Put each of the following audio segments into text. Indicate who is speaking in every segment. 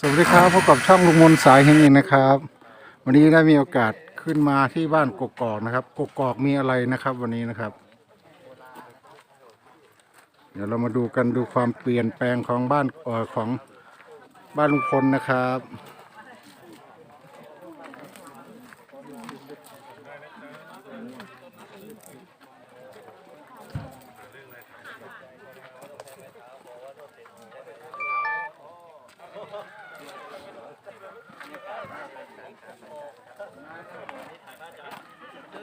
Speaker 1: สวัสดีครับพบกับช่องลุงมนสายเฮงอีกนะครับ วันนี้ได้มีโอกาสขึ้นมาที่บ้านกกอกนะครับกกอกมีอะไรนะครับ วันนี้นะครับ เดี๋ยวเรามาดูกันดูความเปลี่ยนแปลงของบ้านเออของบ้านลุงพลนะครับ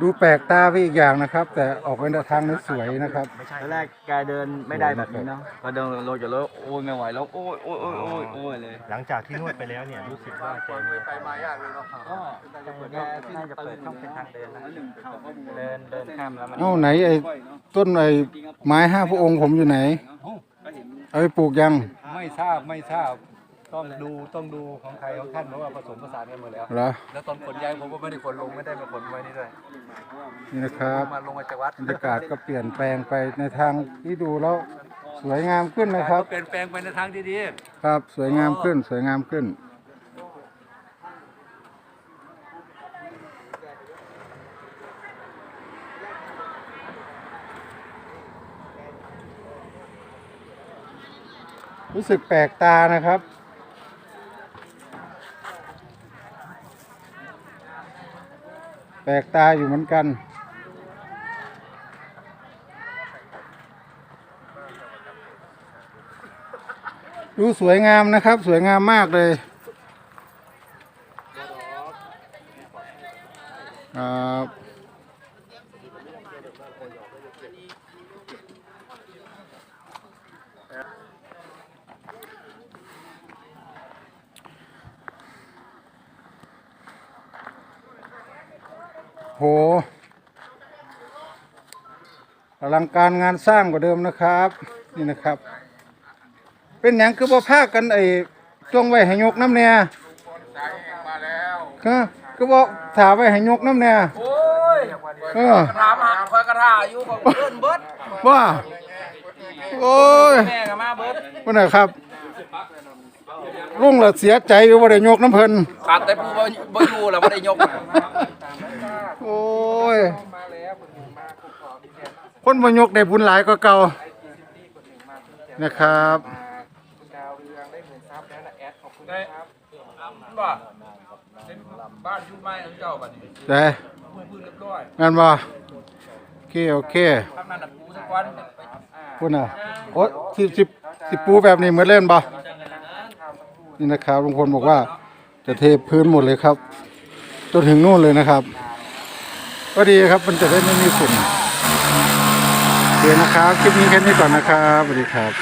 Speaker 1: ดูแปลกตาไปอีกอย่างนะครับ แต่ออกไปในทางนี้สวยนะครับ
Speaker 2: ตอนแรกแกเดินไม่ได้แบบนี้เนาะพอเดินลงจากรถโอ้ยไม่ไหวแล้วโอ้ยโอ้ยโอ้ยโอ้ยโอ้ยเลย
Speaker 3: หลังจากที่นวดไปแล้วเนี่ยรู้สึกว่าแก
Speaker 2: ก็แกน่าจะเปิดช่องเป็นทางเดินนะเดินเดินข้ามแล้วมัน
Speaker 1: เอ้าไหนไอ้ต้นไอ้ไม้ห้าพระองค์ผมอยู่ไหนเอาไปปลูกยัง
Speaker 3: ไม่ทราบไม่ทราบ ต้องดูต้องดูของใครของท่านเพราะว่าผสมผสานกันหมดแล้ว
Speaker 1: เหรอ
Speaker 3: แล้วตอนขนย้ายผมก็ไม่ได้ขนลงไม่ได้มาขนไว้นี่ด้วย
Speaker 1: นี่นะครับ
Speaker 3: มาลงมาจากวัด
Speaker 1: บรรยากาศก็เปลี่ยนแปลงไปในทางที่ดูแล้วสวยงามขึ้นนะครับ
Speaker 3: เปลี่ยนแปลงไปในทางที่ดี
Speaker 1: ครับสวยงามขึ้นสวยงามขึ้น รู้สึกแปลกตานะครับ แปลกตาอยู่เหมือนกัน ดูสวยงามนะครับ สวยงามมากเลยครับ โหอลังการงานสร้างกว่าเดิมนะครับ นี่นะครับ เป็นหยังคือบ่พากันไอ้จ้วงไว้ให้ยกน้ำเนี่ยฮะคือบ่ถามไว้ให้ยกน้ำเนี่ย
Speaker 2: โอ้ย
Speaker 1: เออ
Speaker 2: ถามหาคอยกระทาอยู่ของเพื่อนเบิร์ด
Speaker 1: ว่าโอ้ย
Speaker 2: แม่กับมาเบิร์ด
Speaker 1: ว่าไหนะครับลุงละเสียใจอยู่บ่ได้ยกน้ำเพิ่น
Speaker 2: ขาดแต่ผู้บ่อยู่แล้วบ่ได้ยก
Speaker 1: โอ้ยคนบ่ยกได้บุญหลายกว่าเก่านะครับ
Speaker 2: ได้บ่บ้านอยู่ไม้ของเจ้าบัดนี้
Speaker 1: ได้
Speaker 2: พื้นพื้นเรียบร้อย
Speaker 1: งานบ่โอเคโอเค
Speaker 2: ข้างนั้นน่ะปูสักวัน
Speaker 1: คุณอะโอ้สิสิสิปูแบบนี้เหมือนเล่นบ่นี่นะครับลุงพลบอกว่าจะเทพื้นหมดเลยครับจนถึงนู่นเลยนะครับ ก็ดีครับ มันจะได้ไม่มีฝุ่นโอเคนะครับ คลิปนี้แค่นี้ก่อนนะครับสวัสดีครับ